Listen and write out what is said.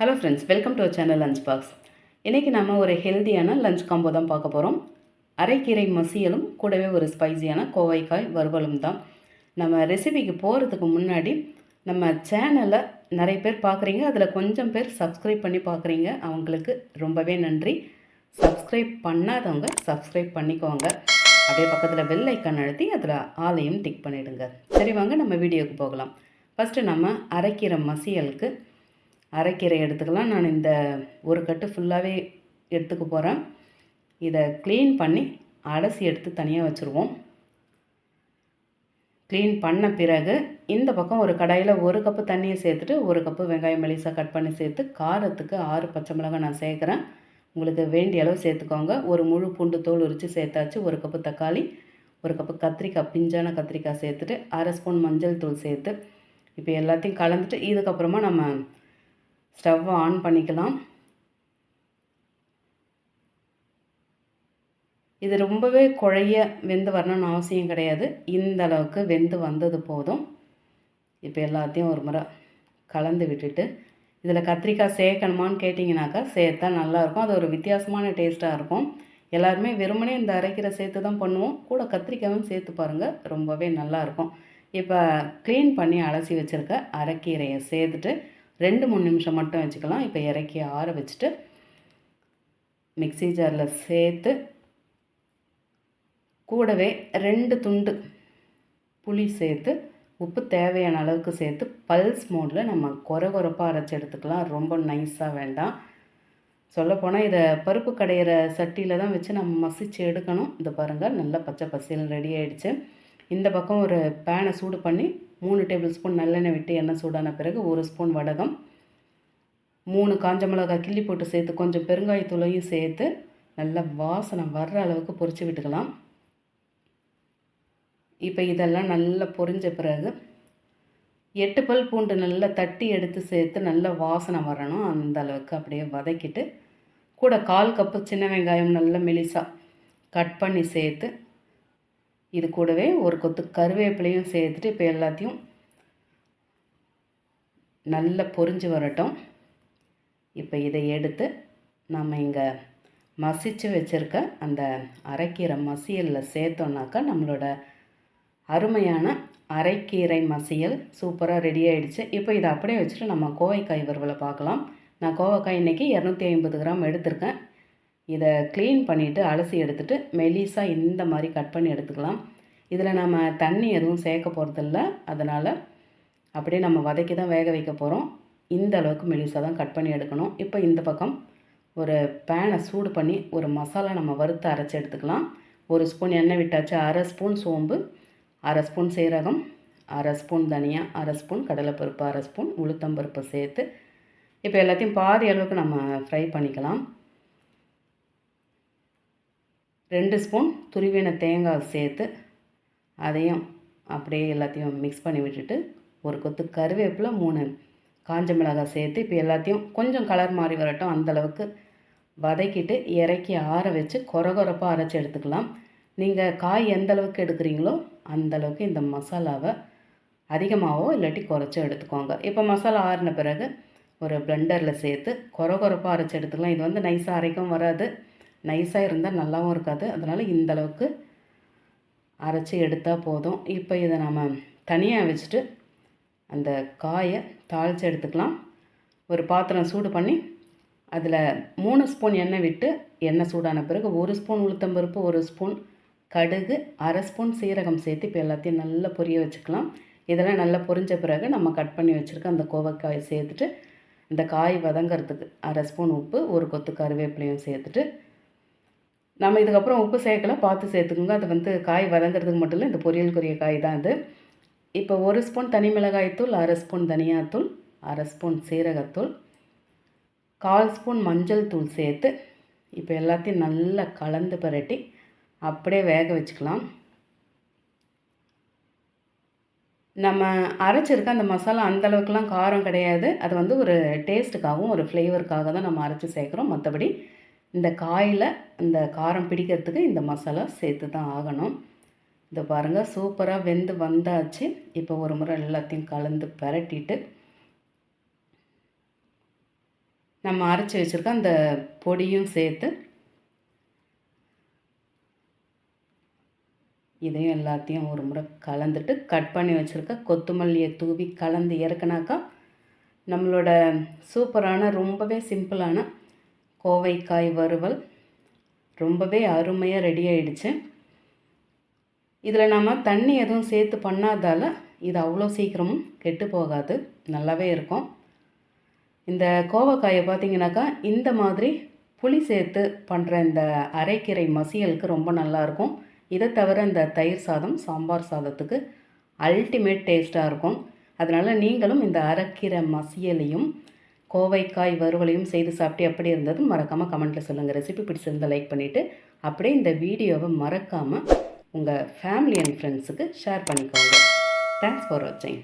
Hello friends welcome to channel lunch box இன்றைக்கி நம்ம ஒரு ஹெல்தியான லஞ்ச் காம்போ தான் பார்க்க போகிறோம் அரைக்கீரை மசியலும் கூடவே ஒரு ஸ்பைசியான கோவைக்காய் வறுவலும் தான். நம்ம ரெசிபிக்கு போகிறதுக்கு முன்னாடி நம்ம சேனலை நிறைய பேர் பார்க்குறீங்க. அதில் கொஞ்சம் பேர் சப்ஸ்கிரைப் பண்ணி பார்க்குறீங்க. அவங்களுக்கு ரொம்பவே நன்றி. சப்ஸ்கிரைப் பண்ணாதவங்க சப்ஸ்கிரைப் பண்ணிக்கோங்க. அப்படியே பக்கத்தில் பெல் ஐக்கான் அழுத்தி அதில் ஆலையும் டிக் பண்ணிவிடுங்க சரி வாங்க நம்ம வீடியோக்கு போகலாம். ஃபஸ்ட்டு நம்ம அரைக்கீரை மசியலுக்கு அரைக்கீரை எடுத்துக்கலாம். நான் இந்த ஒரு கட்டு ஃபுல்லாகவே எடுத்துக்க போகிறேன் இதை க்ளீன் பண்ணி அலசி எடுத்து தனியாக வச்சுருவோம். க்ளீன் பண்ண பிறகு இந்த பக்கம் ஒரு கடாயில் ஒரு கப்பு தண்ணியை சேர்த்துட்டு ஒரு கப்பு வெங்காயம் மெலிசாக கட் பண்ணி சேர்த்து காரத்துக்கு ஆறு பச்சை மிளகாய் நான் சேர்க்குறேன். உங்களுக்கு வேண்டிய அளவு சேர்த்துக்கோங்க. ஒரு முழு பூண்டு தோல் உரித்து சேர்த்தாச்சு. ஒரு கப்பு தக்காளி ஒரு கப்பு கத்திரிக்காய் பிஞ்சான கத்திரிக்காய் சேர்த்துட்டு அரை ஸ்பூன் மஞ்சள் தூள் சேர்த்து இப்போ எல்லாத்தையும் கலந்துட்டு இதுக்கப்புறமா நம்ம ஸ்டவ்வை ஆன் பண்ணிக்கலாம். இது ரொம்பவே குழைய வெந்து வரணும்னு அவசியம் கிடையாது. இந்த அளவுக்கு வெந்து வந்தது போதும். இப்போ எல்லாத்தையும் ஒரு முறை கலந்து விட்டுட்டு இதில் கத்திரிக்காய் சேர்க்கணுமான்னு கேட்டிங்கனாக்கா சேர்த்தா நல்லாயிருக்கும். அது ஒரு வித்தியாசமான டேஸ்ட்டாக இருக்கும். எல்லாருமே வெறுமனே இந்த அரைக்கீரை சேர்த்து தான் பண்ணுவோம். கூட கத்திரிக்காயும் சேர்த்து பாருங்கள் ரொம்பவே நல்லாயிருக்கும். இப்போ க்ளீன் பண்ணி அலசி வச்சுருக்க அரைக்கீரையை சேர்த்துட்டு ரெண்டு மூணு நிமிஷம் மட்டும் வச்சுக்கலாம். இப்போ இறக்கி ஆற வச்சுட்டு மிக்சி ஜாரில் சேர்த்து கூடவே ரெண்டு துண்டு புளி சேர்த்து உப்பு தேவையான அளவுக்கு சேர்த்து பல்ஸ் மோடில் நம்ம குறை குறைப்பாக அரைச்சி எடுத்துக்கலாம். ரொம்ப நைஸாக வேண்டாம். சொல்லப்போனால் இதை பருப்பு கடையிற சட்டியில் தான் வச்சு நம்ம மசிச்சு எடுக்கணும். இந்த பாருங்கள் நல்லா பச்சை பசியில் ரெடி ஆகிடுச்சு இந்த பக்கம் ஒரு பேனை சூடு பண்ணி மூணு டேபிள் ஸ்பூன் நல்லெண்ணெய் விட்டு எண்ணெய் சூடான பிறகு ஒரு ஸ்பூன் வடகம் மூணு காஞ்ச மிளகாய் கிள்ளி போட்டு சேர்த்து கொஞ்சம் பெருங்காயத்தூளையும் சேர்த்து நல்லா வாசனை வர்ற அளவுக்கு பொரித்து விட்டுக்கலாம். இப்போ இதெல்லாம் நல்லா பொரிஞ்ச பிறகு எட்டு பல் பூண்டு நல்லா தட்டி எடுத்து சேர்த்து நல்லா வாசனை வரணும். அந்த அளவுக்கு அப்படியே வதக்கிட்டு கூட கால் கப்பு சின்ன வெங்காயம் நல்லா மெலிசாக கட் பண்ணி சேர்த்து இது கூடவே ஒரு கொத்து கருவேப்பிலையும் சேர்த்துட்டு இப்போ எல்லாத்தையும் நல்லா பொரிஞ்சு வரட்டும். இப்போ இதை எடுத்து நம்ம இங்கே மசிச்சு வச்சுருக்க அந்த அரைக்கீரை மசியலில் சேர்த்தோன்னாக்கா நம்மளோட அருமையான அரைக்கீரை மசியல் சூப்பராக ரெடி ஆகிடுச்சு இப்போ இதை அப்படியே வச்சுட்டு நம்ம கோவைக்காய் வறுவலை பார்க்கலாம். நான் கோவைக்காய் இன்றைக்கி இரநூத்தி ஐம்பது கிராம் எடுத்திருக்கேன். இதை க்ளீன் பண்ணிவிட்டு அலசி எடுத்துகிட்டு மெலிசாக இந்த மாதிரி கட் பண்ணி எடுத்துக்கலாம். இதில் நம்ம தண்ணி எதுவும் சேர்க்க போகிறதில்ல அதனால் அப்படியே நம்ம வதக்கி தான் வேக வைக்க போகிறோம் இந்த அளவுக்கு மெலிசாக தான் கட் பண்ணி எடுக்கணும். இப்போ இந்த பக்கம் ஒரு பேனை சூடு பண்ணி ஒரு மசாலா நம்ம வறுத்து அரைச்சி எடுத்துக்கலாம். ஒரு ஸ்பூன் எண்ணெய் விட்டாச்சு அரை ஸ்பூன் சோம்பு அரை ஸ்பூன் சீரகம் அரை ஸ்பூன் தனியா அரை ஸ்பூன் கடலைப்பருப்பு அரை ஸ்பூன் உளுத்தம்பருப்பு சேர்த்து இப்போ எல்லாத்தையும் பாதி அளவுக்கு நம்ம ஃப்ரை பண்ணிக்கலாம். ரெண்டு ஸ்பூன் துருவின தேங்காய் சேர்த்து அதையும் அப்படியே எல்லாத்தையும் மிக்ஸ் பண்ணி விட்டுட்டு ஒரு கொத்து கருவேப்பிலை மூணு காஞ்ச மிளகாய் சேர்த்து இப்போ எல்லாத்தையும் கொஞ்சம் கலர் மாறி வரட்டும். அந்தளவுக்கு வதக்கிட்டு இறக்கி ஆற வச்சு கொரகொரப்பாக அரைச்சி எடுத்துக்கலாம். நீங்கள் காய் எந்த அளவுக்கு எடுக்கிறீங்களோ அந்தளவுக்கு இந்த மசாலாவை அதிகமாகவோ இல்லாட்டி குறைச்சோ எடுத்துக்கோங்க. இப்போ மசாலா ஆறின பிறகு ஒரு பிளெண்டரில் சேர்த்து கொரகொரப்பாக அரைச்சி எடுத்துக்கலாம். இது வந்து நைஸாக அரைக்கும் வராது. நைஸாக இருந்தால் நல்லாவும் இருக்காது. அதனால் இந்த அளவுக்கு அரைச்சி எடுத்தால் போதும். இப்போ இதை நம்ம தனியாக வச்சுட்டு அந்த காயை தாளித்து எடுத்துக்கலாம். ஒரு பாத்திரம் சூடு பண்ணி அதில் மூணு ஸ்பூன் எண்ணெய் விட்டு எண்ணெய் சூடான பிறகு ஒரு ஸ்பூன் உளுத்தம்பருப்பு ஒரு ஸ்பூன் கடுகு அரை ஸ்பூன் சீரகம் சேர்த்து இப்போ எல்லாத்தையும் நல்லா பொரிய வச்சுக்கலாம். இதெல்லாம் நல்லா பொரிஞ்ச பிறகு நம்ம கட் பண்ணி வச்சுருக்க அந்த கோவக்காயை சேர்த்துட்டு இந்த காய் வதங்கிறதுக்கு அரை ஸ்பூன் உப்பு ஒரு கொத்து கருவேப்பிலையும் சேர்த்துட்டு நம்ம இதுக்கப்புறம் உப்பு சேர்க்கலாம் பார்த்து சேர்த்துக்கோங்க. அது வந்து காய் வதங்கிறதுக்கு மட்டும் இல்லை இந்த பொரியலுக்குரிய காய் தான் இது இப்போ ஒரு ஸ்பூன் தனி மிளகாய்த்தூள் அரை ஸ்பூன் தனியாத்தூள் அரை ஸ்பூன் சீரகத்தூள் கால் ஸ்பூன் மஞ்சள் தூள் சேர்த்து இப்போ எல்லாத்தையும் நல்லா கலந்து பரட்டி அப்படியே வேக வச்சுக்கலாம். நம்ம அரைச்சிருக்க அந்த மசாலா அந்தளவுக்குலாம் காரம் கிடையாது. அது வந்து ஒரு டேஸ்ட்டுக்காகவும் ஒரு ஃப்ளேவருக்காக தான் நம்ம அரைச்சி சேர்க்குறோம். மற்றபடி இந்த காயில் இந்த காரம் பிடிக்கிறதுக்கு இந்த மசாலா சேர்த்து தான் ஆகணும். இந்த பாருங்கள் சூப்பராக வெந்து வந்தாச்சு. இப்போ ஒரு முறை எல்லாத்தையும் கலந்து பரட்டிட்டு நம்ம அரைச்சி வச்சுருக்க அந்த பொடியும் சேர்த்து இதையும் எல்லாத்தையும் ஒரு முறை கலந்துட்டு கட் பண்ணி வச்சுருக்க கொத்தமல்லியை தூவி கலந்து இறக்குனாக்கா நம்மளோட சூப்பரான ரொம்பவே சிம்பிளான கோவைக்காய் வறுவல் ரொம்பவே அருமையாக ரெடி ஆயிடுச்சு. இதில் நம்ம தண்ணி எதுவும் சேர்த்து பண்ணாதால் இது அவ்வளோ சீக்கிரமும் கெட்டு போகாது. நல்லாவே இருக்கும். இந்த கோவக்காயை பார்த்தீங்கன்னாக்கா இந்த மாதிரி புளி சேர்த்து பண்ணுற இந்த அரைக்கீரை மசியலுக்கு ரொம்ப நல்லாயிருக்கும் இதை தவிர இந்த தயிர் சாதம் சாம்பார் சாதத்துக்கு அல்டிமேட் டேஸ்ட்டாக இருக்கும். அதனால் நீங்களும் இந்த அரைக்கீரை மசியலையும் கோவைக்காய் வறுவலையும் செய்து சாப்பிட்டு எப்படி இருந்தது. மறக்காமல் கமெண்ட்டில் சொல்லுங்கள் ரெசிபி பிடிச்சிருந்தால் லைக் பண்ணிவிட்டு அப்படியே இந்த வீடியோவை மறக்காமல் உங்கள் ஃபேமிலி அண்ட் ஃப்ரெண்ட்ஸுக்கு ஷேர் பண்ணிக்கோங்க. தேங்க்ஸ் ஃபார் வாட்சிங்